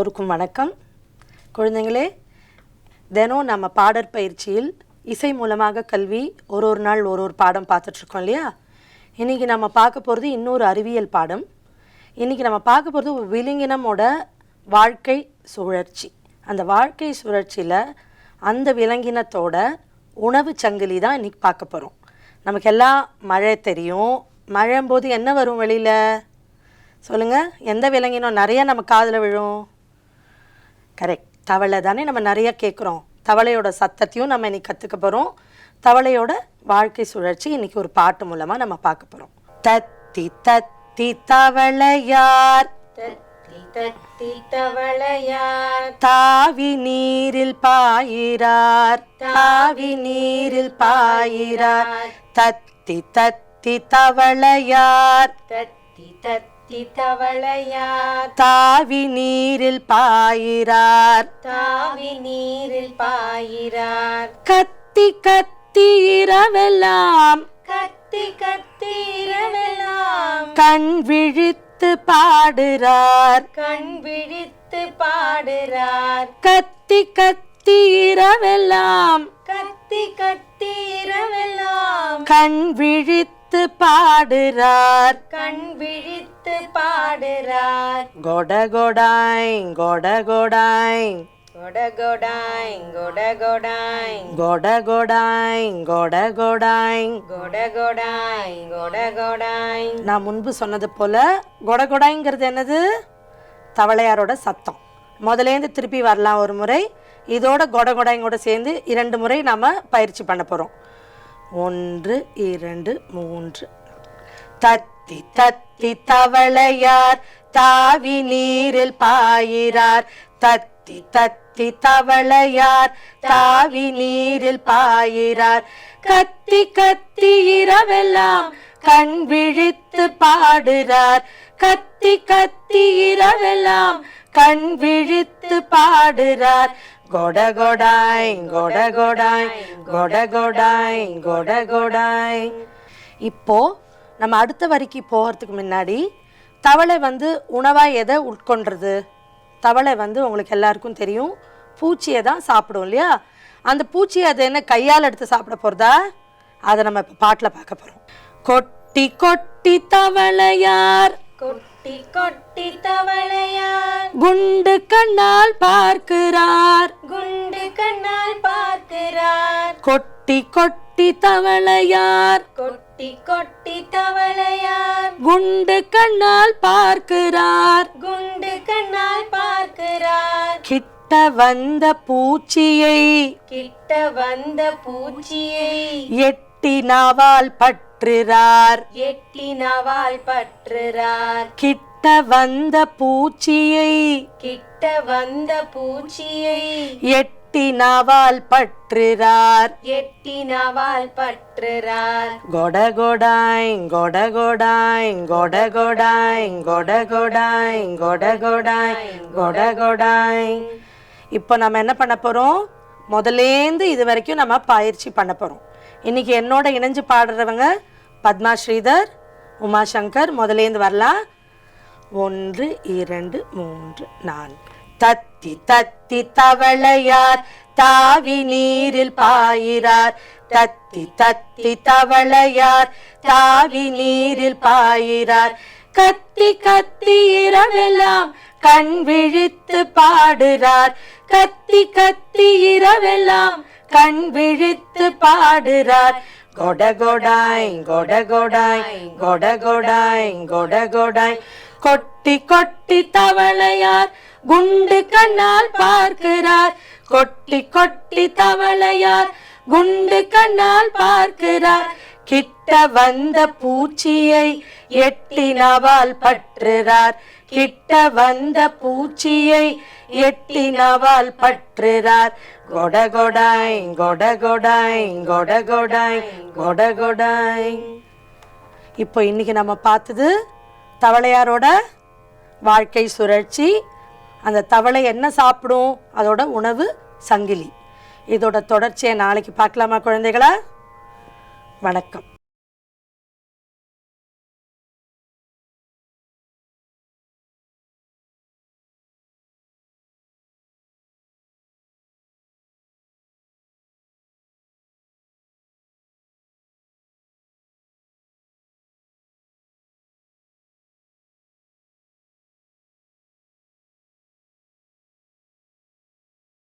எல்லோருக்கும் வணக்கம். குழந்தைங்களே தினம் நம்ம பாடற் பயிற்சியில் இசை மூலமாக கல்வி ஒரு ஒரு நாள் ஒரு ஒரு பாடம் பார்த்துட்ருக்கோம் இல்லையா? இன்றைக்கி நம்ம பார்க்க போகிறது இன்னொரு அறிவியல் பாடம். இன்றைக்கி நம்ம பார்க்க போகிறது ஒரு விலங்கினமோட வாழ்க்கை சுழற்சி. அந்த வாழ்க்கை சுழற்சியில் அந்த விலங்கினத்தோட உணவு சங்கிலி தான் இன்றைக்கி பார்க்க போகிறோம் நமக்கு எல்லாம் மழை தெரியும். மழைம்போது என்ன வரும் வெளியில்? சொல்லுங்கள் எந்த விலங்கினம் நிறைய நம்ம காதில் விழும்? கரெக்ட் தவளை தானே நம்ம நிறைய கேட்குறோம் தவளையோட சத்தத்தையும் நம்ம இன்னைக்கு கற்றுக்க போகிறோம் தவளையோட வாழ்க்கை சுழற்சி இன்னைக்கு ஒரு பாட்டு மூலமாக நம்ம பார்க்க போகிறோம் தத்தி தத்தி தவளையார். தத்தி தவளையார். தாவி நீரில் பாயிறார் தாவி நீரில் பாயிறார் தத்தி தத்தி தவளையார். தத்தி தத்தி தவளையார் தாவி நீரில் பாயிறார். தாவி நீரில் பாயிறார். கத்தி கத்தி இரவெல்லாம். கத்தி கத்தி இரவெல்லாம். கண் விழித்து பாடுறார். கண் விழித்து பாடுறார். கத்தி கத்தி இரவெல்லாம். கத்தி கத்தி இரவெல்லாம். கண் விழித்து பாடுறார். கண் விழித்து பாடுறார். கொட கொடாய் கொட கொடாய். கொடகொடாய் கொடகொடாய் கொட கொடாய். கொட கொடாய் கொடகொடாய் கொடகொடாய் நான் முன்பு சொன்னது போல கொட கொடாய்ங்கிறது என்னது? தவளையாரோட சத்தம். முதலேருந்து திருப்பி வரலாம் ஒரு முறை. இதோட கொட கொடாய்ங்கூட சேர்ந்து இரண்டு முறை நாம் பயிற்சி பண்ண போகிறோம் ஒன்று இரண்டு மூன்று. தத்தி தத்தி தவளையார் தாவி நீரில் பாயிறார். தத்தி தத்தி தவளையார் தாவி நீரில் பாயிறார். கத்தி கத்தி இரவெல்லாம் கண் விழித்து பாடுறார். கத்தி கத்தி இரவெல்லாம் கண் விழித்து பாடுறார். கொட கொடாய் கொட கொடாய் கொட கொடாய் கொட கொடாய் இப்போ நம்ம அடுத்த வரிக்கு போகிறதுக்கு முன்னாடி தவளை வந்து உணவாக எதை உட்கொண்டுறது தவளை வந்து உங்களுக்கு எல்லாருக்கும் தெரியும் பூச்சியை தான் சாப்பிடும் இல்லையா அந்த பூச்சியை அது என்ன கையால் எடுத்து சாப்பிட போகிறதா அதை நம்ம இப்போ பாட்டில் பார்க்க போகிறோம் கொட்டி கொட்டி தவளையார் கொட்டி கொட்டி தவளையார் குண்டு கண்ணால் பார்க்கிறார் கண்ணால் பார்க்கிறார். கொட்டி கொட்டி தவளையார். கொட்டி கொட்டி தவளையார். குண்டு கண்ணால் பார்க்கிறார். குண்டு கண்ணால் பார்க்கிறார். கிட்ட வந்த பூச்சியை கிட்ட வந்த பூச்சியை எட்டி நாவால் பற்றுறார் எட்டி நவால் பற்றுறார் கிட்ட வந்த பூச்சியை கிட்ட வந்த பூச்சியை எட்டி நாவால் பற்றுறார். எட்டி நவால் பற்றுறார். கொட கொடாய் கொட கொடாய் கொட கொடாய் கொட கொடாய் கொட கொடாய் கொட கொடாய் இப்போ நம்ம என்ன பண்ண போகிறோம் முதலேந்து இது வரைக்கும் நம்ம பயிற்சி பண்ண போகிறோம் இன்னைக்கு என்னோட இணைஞ்சு பாடுறவங்க பத்மா ஸ்ரீதர் உமாசங்கர் முதலேந்து வரலாம். ஒன்று இரண்டு மூன்று நான்கு. தத்தி தத்தி தவளையார் தாவி நீரில் பாயிறார். தத்தி தத்தி தவளையார் தாவி நீரில் பாயிறார். கத்தி கத்தி இரவெல்லாம் கண் விழித்து பாடுறார். கத்தி கத்தி இரவெல்லாம் கண் விழித்து பாடுறார். கொடகொடாய் கொடகொடாய் கொடகொடாய் கொடகொடாய் கொட்டி கொட்டி தவளையார் குண்டு கண்ணால் பார்க்கிறார். கொட்டி கொட்டி தவளையார். குண்டு கண்ணால் பார்க்கிறார். கிட்ட வந்த பூச்சியை எட்டினவால் பற்றுறார் கிட்ட வந்த பூச்சியை எட்டினவால் பற்றுறார் கொட கொடாய் கொட கொடாய் கொட கொடாய் கொட கொடாய். இப்போ இன்னைக்கு நம்ம பார்த்தது தவளையாரோட வாழ்க்கை சுழற்சி அந்த தவளை என்ன சாப்பிடும்? அதோட உணவு சங்கிலி. இதோட தொடர்ச்சியை நாளைக்கு பார்க்கலாமா குழந்தைகளா? வணக்கம்.